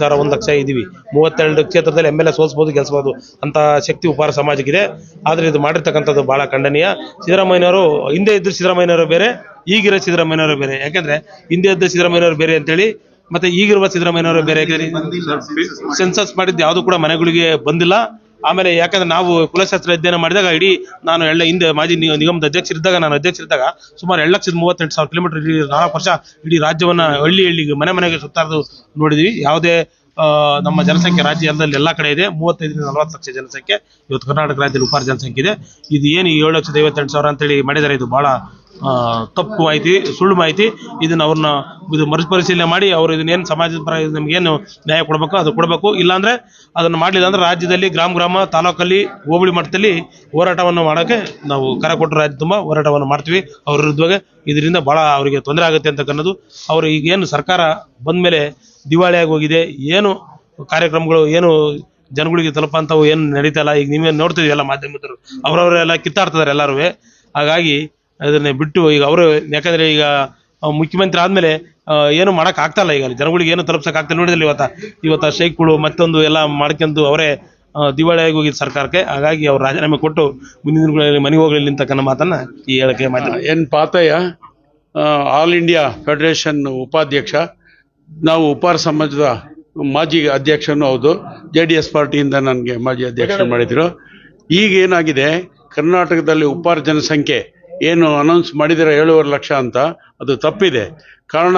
ಸಾವಿರ ಒಂದು ಲಕ್ಷ ಇದೀವಿ. ಮೂವತ್ತೆರಡು ಕ್ಷೇತ್ರದಲ್ಲಿ ಎಂ ಎಲ್ ಎ ಸೋಲ್ಸ್ಬೋದು ಗೆಲ್ಸ್ಬೋದು ಅಂತ ಶಕ್ತಿ ಉಪಹಾರ ಸಮಾಜಕ್ಕಿದೆ. ಆದ್ರೆ ಇದು ಮಾಡಿರ್ತಕ್ಕಂಥದ್ದು ಬಹಳ ಖಂಡನೀಯ. ಸಿದ್ದರಾಮಯ್ಯನವರು ಹಿಂದೆ ಇದ್ದ ಸಿದ್ದರಾಮಯ್ಯನವರು ಬೇರೆ ಈಗಿರೋ ಸಿದ್ದರಾಮಯ್ಯನವರು ಬೇರೆ. ಯಾಕಂದ್ರೆ ಹಿಂದೆ ಇದ್ದ ಸಿದ್ದರಾಮಯ್ಯನವರು ಬೇರೆ ಅಂತೇಳಿ ಮತ್ತೆ ಈಗಿರುವ ಸಿದ್ದರಾಮಯ್ಯನವರು ಬೇರೆ ಸೆನ್ಸಸ್ ಮಾಡಿದ್ದು ಯಾವುದು ಕೂಡ ಮನೆಗಳಿಗೆ ಬಂದಿಲ್ಲ. ಆಮೇಲೆ ಯಾಕಂದ್ರೆ ನಾವು ಕುಲಶಾಸ್ತ್ರ ಅಧ್ಯಯನ ಮಾಡಿದಾಗ ಇಡೀ ನಾನು ಎಲ್ಲ ಹಿಂದೆ ಮಾಜಿ ನಿ- ನಿಗಮದ ಅಧ್ಯಕ್ಷರಿದ್ದಾಗ ನಾನು ಅಧ್ಯಕ್ಷರಿದ್ದಾಗ ಸುಮಾರು ಎರಡು ಲಕ್ಷದ ಮೂವತ್ತೆಂಟು ಸಾವಿರ ಕಿಲೋಮೀಟರ್ ಇಡೀ ನಾಲ್ಕು ವರ್ಷ ಇಡೀ ರಾಜ್ಯವನ್ನ ಹಳ್ಳಿ ಹಳ್ಳಿಗೆ ಮನೆ ಮನೆಗೆ ಸುತ್ತಾರದು ನೋಡಿದ್ವಿ. ಯಾವುದೇ ನಮ್ಮ ಜನಸಂಖ್ಯೆ ರಾಜ್ಯದಲ್ಲಿ ಎಲ್ಲಾ ಕಡೆ ಇದೆ. ಮೂವತ್ತೈದರಿಂದ ನಲವತ್ತು ಲಕ್ಷ ಜನಸಂಖ್ಯೆ. ಇವತ್ತು ಕರ್ನಾಟಕ ರಾಜ್ಯದಲ್ಲಿ ಉಪಾರ ಜನಸಂಖ್ಯೆ ಇದೆ. ಇದು ಏನು ಏಳು ಲಕ್ಷದ ಐವತ್ತೆಂಟು ಸಾವಿರ ಅಂತೇಳಿ ಮಾಡಿದ್ದಾರೆ ಇದು ಬಹಳ ತಪ್ಪು ಮಾಹಿತಿ, ಸುಳ್ಳು ಮಾಹಿತಿ ಇದನ್ನ ಅವ್ರನ್ನ ಇದು ಮರುಪರಿಶೀಲನೆ ಮಾಡಿ ಅವರು ಇದನ್ನೇನು ಸಮಾಜದ ಪರ ನಮಗೇನು ನ್ಯಾಯ ಕೊಡಬೇಕು, ಅದು ಕೊಡಬೇಕು. ಇಲ್ಲಾಂದ್ರೆ ಅದನ್ನ ಮಾಡಲಿಲ್ಲ ಅಂದ್ರೆ ರಾಜ್ಯದಲ್ಲಿ ಗ್ರಾಮ ಗ್ರಾಮ, ತಾಲೂಕಲ್ಲಿ, ಹೋಬಳಿ ಮಟ್ಟದಲ್ಲಿ ಹೋರಾಟವನ್ನು ಮಾಡೋಕೆ ನಾವು ಕರೆ ಕೊಟ್ಟು ರಾಜ್ಯ ತುಂಬ ಹೋರಾಟವನ್ನು ಮಾಡ್ತೀವಿ. ಅವ್ರ ವಿರುದ್ಧವಾಗಿ ಇದರಿಂದ ಬಹಳ ಅವರಿಗೆ ತೊಂದರೆ ಆಗುತ್ತೆ ಅಂತಕ್ಕನ್ನೋದು ಅವರು ಈಗ ಏನು ಸರ್ಕಾರ ಬಂದ್ಮೇಲೆ ದಿವಾಳಿಯಾಗಿ ಹೋಗಿದೆ, ಏನು ಕಾರ್ಯಕ್ರಮಗಳು, ಏನು ಜನಗಳಿಗೆ ತಲುಪಂತವು ಏನು ನಡೀತಲ್ಲ ಈಗ ನೀವೇನು ನೋಡ್ತಿದ್ವಿ ಎಲ್ಲ ಮಾಧ್ಯಮದವರು, ಅವರವರೆಲ್ಲ ಕಿತ್ತಾಡ್ತಿದ್ದಾರೆ ಎಲ್ಲರೂ ಹಾಗಾಗಿ ಅದನ್ನ ಬಿಟ್ಟು ಈಗ ಅವರು ಯಾಕಂದ್ರೆ ಈಗ ಮುಖ್ಯಮಂತ್ರಿ ಆದಮೇಲೆ ಏನು ಮಾಡಕ್ ಈಗ ಜನಗಳಿಗೆ ಏನು ತಲುಪ್ಸಕ್ ಆಗ್ತಾ ನೋಡಿದಲ್ಲಿ ಇವತ್ತ ಇವತ್ತ ಶೈಕ್ಗಳು ಮತ್ತೊಂದು ಎಲ್ಲ ಮಾಡ್ಕೊಂಡು ಅವರೇ ದಿವಾಳಿಯಾಗಿ ಹೋಗಿದ್ ಸರ್ಕಾರಕ್ಕೆ. ಹಾಗಾಗಿ ಅವ್ರು ರಾಜೀನಾಮೆ ಕೊಟ್ಟು ಮುಂದಿನ ದಿನಗಳಲ್ಲಿ ಮನೆಗೆ ಹೋಗಲಿ ಅಂತಕ್ಕಂಥ ಮಾತನ್ನ ಈ ಹೇಳಕ್ಕೆ ಮಾತು ಏನು ಪಾತಯ್ಯ ಆಲ್ ಇಂಡಿಯಾ ಫೆಡರೇಷನ್ ಉಪಾಧ್ಯಕ್ಷ. ನಾವು ಉಪಾರ ಸಮಾಜದ ಮಾಜಿ ಅಧ್ಯಕ್ಷನೂ ಹೌದು. ಜೆ ಡಿ ಎಸ್ ಪಾರ್ಟಿಯಿಂದ ನನಗೆ ಮಾಜಿ ಅಧ್ಯಕ್ಷ ಮಾಡಿದ್ರು. ಈಗ ಏನಾಗಿದೆ ಕರ್ನಾಟಕದಲ್ಲಿ ಉಪಾರ ಜನಸಂಖ್ಯೆ ಏನು ಅನೌನ್ಸ್ ಮಾಡಿದರೆ ಏಳುವರೆ ಲಕ್ಷ ಅಂತ, ಅದು ತಪ್ಪಿದೆ. ಕಾರಣ,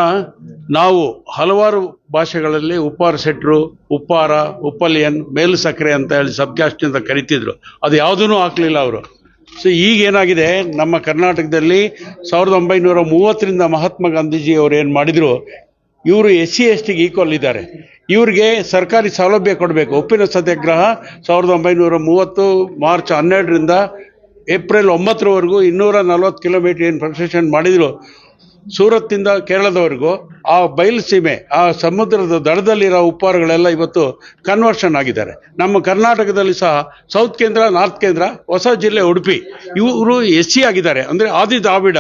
ನಾವು ಹಲವಾರು ಭಾಷೆಗಳಲ್ಲಿ ಉಪ್ಪಾರ ಸೆಟ್ರು ಉಪ್ಪಾರ, ಉಪ್ಪಲಿಯನ್, ಮೇಲು ಸಕ್ಕರೆ ಅಂತ ಹೇಳಿ ಸಬ್ಕ್ಯಾಸ್ಟ್ ಅಂತ ಕರಿತಿದ್ರು. ಅದು ಯಾವುದೂ ಹಾಕ್ಲಿಲ್ಲ ಅವರು. ಸೊ ಈಗ ಏನಾಗಿದೆ, ನಮ್ಮ ಕರ್ನಾಟಕದಲ್ಲಿ ಸಾವಿರದ ಒಂಬೈನೂರ ಮೂವತ್ತರಿಂದ ಮಹಾತ್ಮ ಗಾಂಧೀಜಿ ಅವರು ಏನು ಮಾಡಿದ್ರು, ಇವರು ಎಸ್ ಸಿ ಎಸ್ ಟಿಗೆ ಈಕ್ವಲ್ ಇದ್ದಾರೆ. ಇವರಿಗೆ ಸರ್ಕಾರಿ ಸೌಲಭ್ಯ ಕೊಡಬೇಕು. ಉಪ್ಪಿನ ಸತ್ಯಾಗ್ರಹ ಸಾವಿರದ ಒಂಬೈನೂರ ಮೂವತ್ತು ಮಾರ್ಚ್ ಹನ್ನೆರಡರಿಂದ ಏಪ್ರಿಲ್ ಒಂಬತ್ತರವರೆಗೂ ಇನ್ನೂರ ನಲವತ್ತು ಕಿಲೋಮೀಟರ್ ಏನು ಪ್ರೊಸೆಷನ್ ಮಾಡಿದ್ರು ಸೂರತ್ನಿಂದ ಕೇರಳದವರೆಗೂ, ಆ ಬಯಲು ಸೀಮೆ, ಆ ಸಮುದ್ರದ ದಡದಲ್ಲಿರೋ ಉಪ್ಪಾರಗಳೆಲ್ಲ ಇವತ್ತು ಕನ್ವರ್ಷನ್ ಆಗಿದ್ದಾರೆ. ನಮ್ಮ ಕರ್ನಾಟಕದಲ್ಲಿ ಸಹ ಸೌತ್ ಕೇಂದ್ರ ನಾರ್ತ್ ಕೇಂದ್ರ, ಹೊಸ ಜಿಲ್ಲೆ ಉಡುಪಿ, ಇವರು ಎಸ್ ಸಿ ಆಗಿದ್ದಾರೆ. ಅಂದರೆ ಆದಿ ದ್ರಾವಿಡ.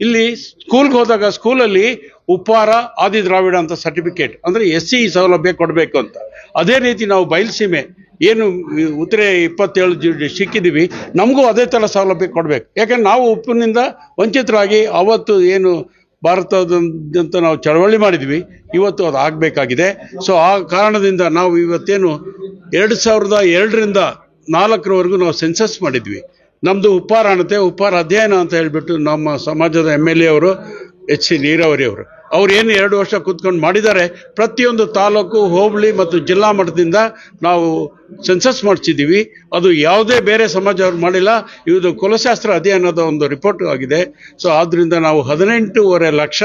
ಇಲ್ಲಿ ಸ್ಕೂಲ್ಗೆ ಹೋದಾಗ ಸ್ಕೂಲಲ್ಲಿ ಉಪ್ಪಾರ ಆದಿ ದ್ರಾವಿಡ ಅಂತ ಸರ್ಟಿಫಿಕೇಟ್ ಅಂದರೆ ಎಸ್ ಸಿ ಸೌಲಭ್ಯ ಕೊಡಬೇಕು ಅಂತ. ಅದೇ ರೀತಿ ನಾವು ಬಯಲುಸೀಮೆ ಏನು ಉತ್ತರೆ ಇಪ್ಪತ್ತೇಳು ಜಿ ಸಿಕ್ಕಿದ್ದೀವಿ, ನಮಗೂ ಅದೇ ಥರ ಸೌಲಭ್ಯ ಕೊಡಬೇಕು. ಯಾಕಂದ್ರೆ ನಾವು ಉಪ್ಪಿನಿಂದ ವಂಚಿತರಾಗಿ ಅವತ್ತು ಏನು ಭಾರತದಂತ ನಾವು ಚಳವಳಿ ಮಾಡಿದ್ವಿ, ಇವತ್ತು ಅದು ಆಗಬೇಕಾಗಿದೆ. ಸೊ ಆ ಕಾರಣದಿಂದ ನಾವು ಇವತ್ತೇನು ಎರಡು ಸಾವಿರದ ಎರಡರಿಂದ ನಾಲ್ಕರವರೆಗೂ ನಾವು ಸೆನ್ಸಸ್ ಮಾಡಿದ್ವಿ. ನಮ್ಮದು ಉಪ್ಪಾರ ಅನ್ನತೆ ಉಪ್ಪಾರ ಅಧ್ಯಯನ ಅಂತ ಹೇಳಿಬಿಟ್ಟು ನಮ್ಮ ಸಮಾಜದ ಎಂ ಎಲ್ ಎ ಅವರು ಎಚ್ ಸಿ ನೀರಾವರಿ ಅವರು. ಅವ್ರು ಏನು ಎರಡು ವರ್ಷ ಕೂತ್ಕೊಂಡು ಮಾಡಿದ್ದಾರೆ ಪ್ರತಿಯೊಂದು ತಾಲೂಕು ಹೋಬಳಿ ಮತ್ತು ಜಿಲ್ಲಾ ಮಟ್ಟದಿಂದ ನಾವು ಸೆನ್ಸಸ್ ಮಾಡಿಸಿದ್ದೀವಿ. ಅದು ಯಾವುದೇ ಬೇರೆ ಸಮಾಜ ಅವ್ರು ಮಾಡಿಲ್ಲ. ಇದು ಕುಲಶಾಸ್ತ್ರ ಅಧ್ಯಯನದ ಒಂದು ರಿಪೋರ್ಟ್ ಆಗಿದೆ. ಸೊ ಆದ್ದರಿಂದ ನಾವು ಹದಿನೆಂಟೂವರೆ ಲಕ್ಷ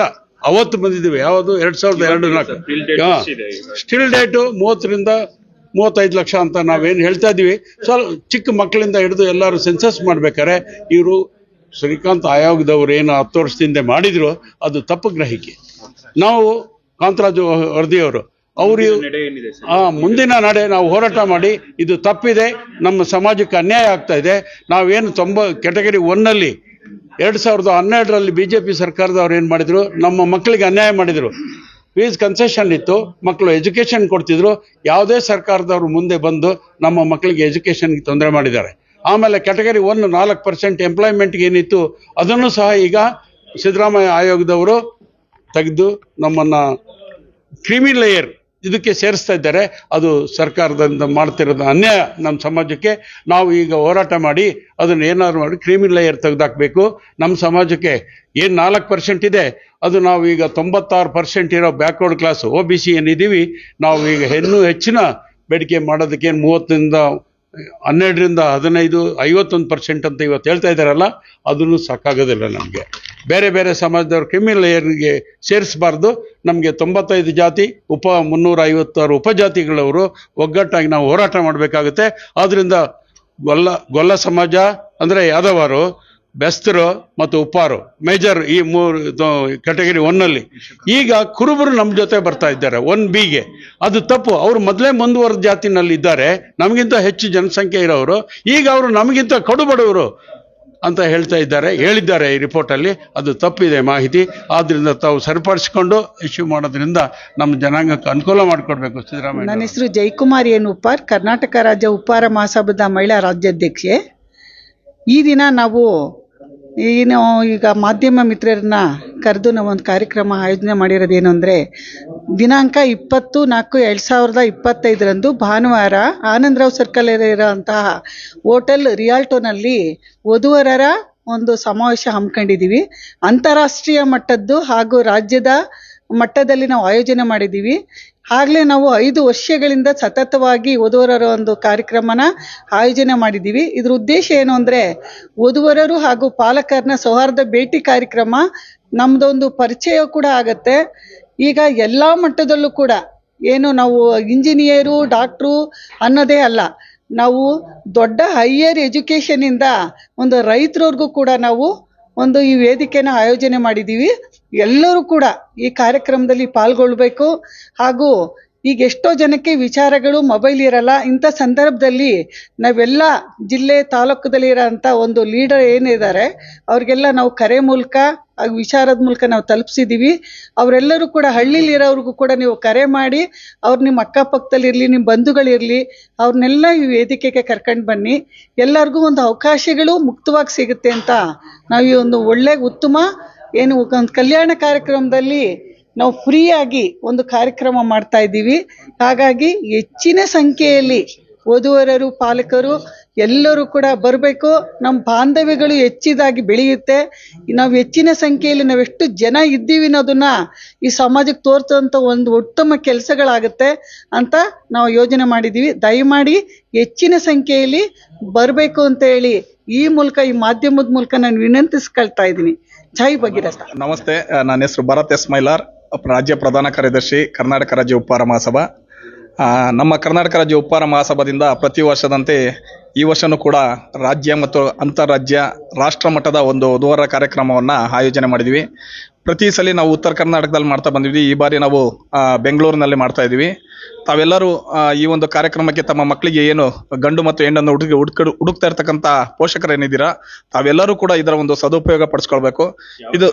ಅವತ್ತು ಬಂದಿದ್ದೀವಿ. ಯಾವುದು? ಎರಡು ಸಾವಿರದ ಎರಡು ನಾಲ್ಕು. ಸ್ಟಿಲ್ ಡೇಟು ಮೂವತ್ತರಿಂದ ಮೂವತ್ತೈದು ಲಕ್ಷ ಅಂತ ನಾವೇನು ಹೇಳ್ತಾ ಇದ್ದೀವಿ. ಸ್ವಲ್ಪ ಚಿಕ್ಕ ಮಕ್ಕಳಿಂದ ಹಿಡಿದು ಎಲ್ಲರೂ ಸೆನ್ಸಸ್ ಮಾಡ್ಬೇಕಾರೆ ಇವರು ಶ್ರೀಕಾಂತ್ ಆಯೋಗದವ್ರು ಏನು ಹತ್ತು ವರ್ಷದಿಂದ ಮಾಡಿದ್ರು ಅದು ತಪ್ಪು ಗ್ರಹಿಕೆ. ನಾವು ಕಾಂತರಾಜು ವರದಿಯವರು ಅವರು ಆ ಮುಂದಿನ ನಡೆ ನಾವು ಹೋರಾಟ ಮಾಡಿ ಇದು ತಪ್ಪಿದೆ ನಮ್ಮ ಸಮಾಜಕ್ಕೆ ಅನ್ಯಾಯ ಆಗ್ತಾ ಇದೆ ನಾವೇನು ತೊಂಬ ಕೆಟಗರಿ ಒನ್ನಲ್ಲಿ ಎರಡು ಸಾವಿರದ ಹನ್ನೆರಡರಲ್ಲಿ ಬಿ ಜೆ ಪಿ ಸರ್ಕಾರದವ್ರು ಏನು ಮಾಡಿದ್ರು ನಮ್ಮ ಮಕ್ಕಳಿಗೆ ಅನ್ಯಾಯ ಮಾಡಿದರು. ಫೀಸ್ ಕನ್ಸೆಷನ್ ಇತ್ತು ಮಕ್ಕಳು ಎಜುಕೇಷನ್ ಕೊಡ್ತಿದ್ರು ಯಾವುದೇ ಸರ್ಕಾರದವರು ಮುಂದೆ ಬಂದು ನಮ್ಮ ಮಕ್ಕಳಿಗೆ ಎಜುಕೇಷನ್ಗೆ ತೊಂದರೆ ಮಾಡಿದ್ದಾರೆ. ಆಮೇಲೆ ಕ್ಯಾಟಗರಿ ಒನ್ ನಾಲ್ಕು ಪರ್ಸೆಂಟ್ ಎಂಪ್ಲಾಯ್ಮೆಂಟ್ಗೆ ಏನಿತ್ತು, ಅದನ್ನು ಸಹ ಈಗ ಸಿದ್ದರಾಮಯ್ಯ ಆಯೋಗದವರು ತೆಗೆದು ನಮ್ಮನ್ನು ಕ್ರಿಮಿ ಲೇಯರ್ ಇದಕ್ಕೆ ಸೇರಿಸ್ತಾ ಇದ್ದಾರೆ. ಅದು ಸರ್ಕಾರದಿಂದ ಮಾಡ್ತಿರೋದು ಅನ್ಯಾಯ ನಮ್ಮ ಸಮಾಜಕ್ಕೆ. ನಾವು ಈಗ ಹೋರಾಟ ಮಾಡಿ ಅದನ್ನು ಏನಾದ್ರು ಮಾಡಿ ಕ್ರಿಮಿ ಲೇಯರ್ ತೆಗೆದಾಕಬೇಕು. ನಮ್ಮ ಸಮಾಜಕ್ಕೆ ಏನು ನಾಲ್ಕು ಪರ್ಸೆಂಟ್ ಇದೆ, ಅದು ನಾವು ಈಗ ತೊಂಬತ್ತಾರು ಪರ್ಸೆಂಟ್ ಇರೋ backward class O B C ಏನಿದ್ದೀವಿ, ನಾವು ಈಗ ಇನ್ನೂ ಹೆಚ್ಚಿನ ಬೇಡಿಕೆ ಮಾಡೋದಕ್ಕೆ ಏನು ಮೂವತ್ತರಿಂದ ಹನ್ನೆರಡರಿಂದ ಹದಿನೈದು, ಐವತ್ತೊಂದು ಪರ್ಸೆಂಟ್ ಅಂತ ಇವತ್ತು ಹೇಳ್ತಾ ಇದ್ದಾರಲ್ಲ, ಅದನ್ನು ಸಾಕಾಗೋದಿಲ್ಲ ನಮಗೆ. ಬೇರೆ ಬೇರೆ ಸಮಾಜದವ್ರು ಕ್ರಿಮಿನಲ್ ಲೇಯರ್ಗೆ ಸೇರಿಸಬಾರ್ದು. ನಮಗೆ ತೊಂಬತ್ತೈದು ಜಾತಿ, ಉಪ ಮುನ್ನೂರ ಐವತ್ತಾರು ಉಪಜಾತಿಗಳವರು ಒಗ್ಗಟ್ಟಾಗಿ ನಾವು ಹೋರಾಟ ಮಾಡಬೇಕಾಗುತ್ತೆ. ಆದ್ದರಿಂದ ಗೊಲ್ಲ ಗೊಲ್ಲ ಸಮಾಜ ಅಂದರೆ ಯಾದವರು ಬೆಸ್ತರು ಮತ್ತು ಉಪ್ಪಾರು ಮೇಜರ್ ಈ ಮೂರು ಕೆಟಗರಿ ಒನ್ನಲ್ಲಿ ಈಗ ಕುರುಬರು ನಮ್ಮ ಜೊತೆ ಬರ್ತಾ ಇದ್ದಾರೆ ಒನ್ ಬಿಗೆ ಅದು ತಪ್ಪು. ಅವರು ಮೊದಲೇ ಮುಂದುವರೆದ ಜಾತಿನಲ್ಲಿ ಇದ್ದಾರೆ ನಮಗಿಂತ ಹೆಚ್ಚು ಜನಸಂಖ್ಯೆ ಇರೋರು ಈಗ ಅವರು ನಮಗಿಂತ ಕಡು ಬಡವರು ಅಂತ ಹೇಳ್ತಾ ಇದ್ದಾರೆ ಹೇಳಿದ್ದಾರೆ ಈ ರಿಪೋರ್ಟಲ್ಲಿ ಅದು ತಪ್ಪಿದೆ ಮಾಹಿತಿ. ಆದ್ದರಿಂದ ತಾವು ಸರಿಪಡಿಸಿಕೊಂಡು ಇಶ್ಯೂ ಮಾಡೋದ್ರಿಂದ ನಮ್ಮ ಜನಾಂಗಕ್ಕೆ ಅನುಕೂಲ ಮಾಡಿಕೊಡ್ಬೇಕು. ನನ್ನ ಸಿದ್ದರಾಮಯ್ಯ ಹೆಸರು ಜಯಕುಮಾರ್ ಏನು ಉಪ್ಪಾರ್ ಕರ್ನಾಟಕ ರಾಜ್ಯ ಉಪ್ಪಾರ ಮಹಾಸಭಾದ ಮಹಿಳಾ ರಾಜ್ಯಾಧ್ಯಕ್ಷೆ. ಈ ದಿನ ನಾವು ಏನು ಈಗ ಮಾಧ್ಯಮ ಮಿತ್ರರನ್ನ ಕರೆದು ನಾವು ಒಂದು ಕಾರ್ಯಕ್ರಮ ಆಯೋಜನೆ ಮಾಡಿರೋದೇನು ಅಂದರೆ ದಿನಾಂಕ ಇಪ್ಪತ್ತು ನಾಲ್ಕು ಎರಡು ಸಾವಿರದ ಇಪ್ಪತ್ತೈದರಂದು ಭಾನುವಾರ ಆನಂದರಾವ್ ಸರ್ಕಲ್ ಇರೋಂತಹ ಹೋಟೆಲ್ ರಿಯಾಲ್ಟೋನಲ್ಲಿ ವಧುವರರ ಒಂದು ಸಮಾವೇಶ ಹಮ್ಮಿಕೊಂಡಿದ್ದೀವಿ. ಅಂತಾರಾಷ್ಟ್ರೀಯ ಮಟ್ಟದ್ದು ಹಾಗೂ ರಾಜ್ಯದ ಮಟ್ಟದಲ್ಲಿ ನಾವು ಆಯೋಜನೆ ಮಾಡಿದ್ದೀವಿ. ಆಗಲೇ ನಾವು ಐದು ವರ್ಷಗಳಿಂದ ಸತತವಾಗಿ ವಧುವರರ ಒಂದು ಕಾರ್ಯಕ್ರಮನ ಆಯೋಜನೆ ಮಾಡಿದ್ದೀವಿ. ಇದ್ರ ಉದ್ದೇಶ ಏನು ಅಂದರೆ ವಧುವರರು ಹಾಗೂ ಪಾಲಕರನ್ನ ಸೌಹಾರ್ದ ಭೇಟಿ ಕಾರ್ಯಕ್ರಮ ನಮ್ಮದೊಂದು ಪರಿಚಯ ಕೂಡ ಆಗತ್ತೆ. ಈಗ ಎಲ್ಲ ಮಟ್ಟದಲ್ಲೂ ಕೂಡ ಏನು ನಾವು ಇಂಜಿನಿಯರು, ಡಾಕ್ಟ್ರು ಅನ್ನೋದೇ ಅಲ್ಲ, ನಾವು ದೊಡ್ಡ ಹೈಯರ್ ಎಜುಕೇಷನಿಂದ ಒಂದು ರೈತರವ್ರಿಗೂ ಕೂಡ ನಾವು ಒಂದು ಈ ವೇದಿಕೆನ ಆಯೋಜನೆ ಮಾಡಿದ್ದೀವಿ. ಎಲ್ಲರೂ ಕೂಡ ಈ ಕಾರ್ಯಕ್ರಮದಲ್ಲಿ ಪಾಲ್ಗೊಳ್ಬೇಕು. ಹಾಗೂ ಈಗ ಎಷ್ಟೋ ಜನಕ್ಕೆ ವಿಚಾರಗಳು ಮೊಬೈಲ್ ಇರಲ್ಲ, ಇಂಥ ಸಂದರ್ಭದಲ್ಲಿ ನಾವೆಲ್ಲ ಜಿಲ್ಲೆ ತಾಲೂಕದಲ್ಲಿ ಇರೋಂಥ ಒಂದು ಲೀಡರ್ ಏನಿದ್ದಾರೆ, ಅವ್ರಿಗೆಲ್ಲ ನಾವು ಕರೆ ಮೂಲಕ ವಿಚಾರದ ಮೂಲಕ ನಾವು ತಲುಪಿಸಿದ್ದೀವಿ. ಅವರೆಲ್ಲರೂ ಕೂಡ ಹಳ್ಳಿಲಿರೋರಿಗೂ ಕೂಡ ನೀವು ಕರೆ ಮಾಡಿ, ಅವ್ರು ನಿಮ್ಮ ಅಕ್ಕಪಕ್ಕದಲ್ಲಿರಲಿ, ನಿಮ್ಮ ಬಂಧುಗಳಿರಲಿ, ಅವ್ರನ್ನೆಲ್ಲ ಈ ವೇದಿಕೆಗೆ ಕರ್ಕೊಂಡು ಬನ್ನಿ. ಎಲ್ಲರಿಗೂ ಒಂದು ಅವಕಾಶಗಳು ಮುಕ್ತವಾಗಿ ಸಿಗುತ್ತೆ ಅಂತ ನಾವು ಈ ಒಂದು ಒಳ್ಳೆ, ಉತ್ತಮ ಏನು, ಒಂದು ಕಲ್ಯಾಣ ಕಾರ್ಯಕ್ರಮದಲ್ಲಿ ನಾವು ಫ್ರೀಯಾಗಿ ಒಂದು ಕಾರ್ಯಕ್ರಮ ಮಾಡ್ತಾ ಇದ್ದೀವಿ. ಹಾಗಾಗಿ ಹೆಚ್ಚಿನ ಸಂಖ್ಯೆಯಲ್ಲಿ ವಧುವರರು ಪಾಲಕರು ಎಲ್ಲರೂ ಕೂಡ ಬರಬೇಕು. ನಮ್ಮ ಬಾಂಧವ್ಯಗಳು ಹೆಚ್ಚಿದಾಗಿ ಬೆಳೆಯುತ್ತೆ. ನಾವು ಹೆಚ್ಚಿನ ಸಂಖ್ಯೆಯಲ್ಲಿ ನಾವು ಎಷ್ಟು ಜನ ಇದ್ದೀವಿ ಅನ್ನೋದನ್ನ ಈ ಸಮಾಜಕ್ಕೆ ತೋರಿಸೋಂಥ ಒಂದು ಉತ್ತಮ ಕೆಲಸಗಳಾಗುತ್ತೆ ಅಂತ ನಾವು ಯೋಜನೆ ಮಾಡಿದ್ದೀವಿ. ದಯಮಾಡಿ ಹೆಚ್ಚಿನ ಸಂಖ್ಯೆಯಲ್ಲಿ ಬರಬೇಕು ಅಂತ ಹೇಳಿ ಈ ಮೂಲಕ, ಈ ಮಾಧ್ಯಮದ ಮೂಲಕ ನಾನು ವಿನಂತಿಸ್ಕೊಳ್ತಾ ಇದ್ದೀನಿ. ಜೈ ಬಗ್ಗೆ ನಮಸ್ತೆ. ನನ್ನ ಹೆಸರು ಭರತ್ ಎಸ್ ಮೈಲಾರ್, ರಾಜ್ಯ ಪ್ರಧಾನ ಕಾರ್ಯದರ್ಶಿ, ಕರ್ನಾಟಕ ರಾಜ್ಯ ಉಪ್ಪಾರ ಮಹಾಸಭಾ. ನಮ್ಮ ಕರ್ನಾಟಕ ರಾಜ್ಯ ಉಪ್ಪಾರ ಮಹಾಸಭಾದಿಂದ ಪ್ರತಿ ವರ್ಷದಂತೆ ಈ ವರ್ಷನೂ ಕೂಡ ರಾಜ್ಯ ಮತ್ತು ಅಂತಾರಾಜ್ಯ ರಾಷ್ಟ್ರ ಮಟ್ಟದ ಒಂದು ದೂರ ಕಾರ್ಯಕ್ರಮವನ್ನು ಆಯೋಜನೆ ಮಾಡಿದ್ವಿ. ಪ್ರತಿ ಸಲ ನಾವು ಉತ್ತರ ಕರ್ನಾಟಕದಲ್ಲಿ ಮಾಡ್ತಾ ಬಂದಿದ್ವಿ. ಈ ಬಾರಿ ನಾವು ಬೆಂಗಳೂರಿನಲ್ಲಿ ಮಾಡ್ತಾ ಇದ್ವಿ ತಾವೆಲ್ಲರೂ ಈ ಒಂದು ಕಾರ್ಯಕ್ರಮಕ್ಕೆ ತಮ್ಮ ಮಕ್ಕಳಿಗೆ ಏನು ಗಂಡು ಮತ್ತು ಹೆಣ್ಣನ್ನು ಹುಡುಗಿ ಹುಡುಕ ಹುಡುಕ್ತಾ ಇರ್ತಕ್ಕಂಥ ಪೋಷಕರು ಏನಿದ್ದೀರಾ ತಾವೆಲ್ಲರೂ ಕೂಡ ಇದರ ಒಂದು ಸದುಪಯೋಗ ಪಡಿಸ್ಕೊಳ್ಬೇಕು. ಇದು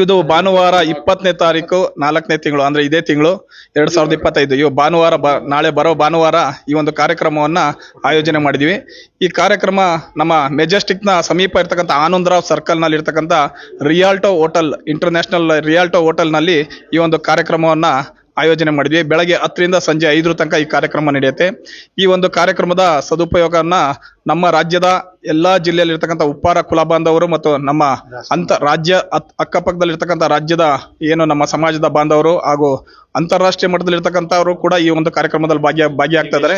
ಇದು ಭಾನುವಾರ ಇಪ್ಪತ್ತನೇ ತಾರೀಕು ನಾಲ್ಕನೇ ತಿಂಗಳು ಅಂದ್ರೆ ಇದೇ ತಿಂಗಳು ಎರಡ್ ಸಾವಿರದ ಇಪ್ಪತ್ತೈದು. ಇವು ಭಾನುವಾರ ಬ ನಾಳೆ ಬರೋ ಭಾನುವಾರ ಈ ಒಂದು ಕಾರ್ಯಕ್ರಮವನ್ನ ಆಯೋಜನೆ ಮಾಡಿದ್ವಿ. ಈ ಕಾರ್ಯಕ್ರಮ ನಮ್ಮ ಮೆಜೆಸ್ಟಿಕ್ನ ಸಮೀಪ ಇರ್ತಕ್ಕಂಥ ಆನಂದರಾವ್ ಸರ್ಕಲ್ನಲ್ಲಿ ಇರ್ತಕ್ಕಂಥ ರಿಯಾಲ್ಟೋ ಹೋಟೆಲ್ ಇಂಟರ್ನ್ಯಾಷನಲ್ ರಿಯಾಲ್ಟೋ ಹೋಟೆಲ್ನಲ್ಲಿ ಈ ಒಂದು ಕಾರ್ಯಕ್ರಮವನ್ನ ಆಯೋಜನೆ ಮಾಡಿದ್ವಿ. ಬೆಳಗ್ಗೆ ಹತ್ತರಿಂದ ಸಂಜೆ ಐದರ ತನಕ ಈ ಕಾರ್ಯಕ್ರಮ ನಡೆಯುತ್ತೆ. ಈ ಒಂದು ಕಾರ್ಯಕ್ರಮದ ಸದುಪಯೋಗನ ನಮ್ಮ ರಾಜ್ಯದ ಎಲ್ಲಾ ಜಿಲ್ಲೆಯಲ್ಲಿರ್ತಕ್ಕಂಥ ಉಪ್ಪಾರ ಕುಲ ಬಾಂಧವರು ಮತ್ತು ನಮ್ಮ ಅಂತ ರಾಜ್ಯ ಅಕ್ಕಪಕ್ಕದಲ್ಲಿರ್ತಕ್ಕಂಥ ರಾಜ್ಯದ ಏನು ನಮ್ಮ ಸಮಾಜದ ಬಾಂಧವರು ಹಾಗೂ ಅಂತಾರಾಷ್ಟ್ರೀಯ ಮಟ್ಟದಲ್ಲಿ ಇರ್ತಕ್ಕಂಥವರು ಕೂಡ ಈ ಒಂದು ಕಾರ್ಯಕ್ರಮದಲ್ಲಿ ಭಾಗಿಯ ಭಾಗಿಯಾಗ್ತಾ ಇದ್ದಾರೆ.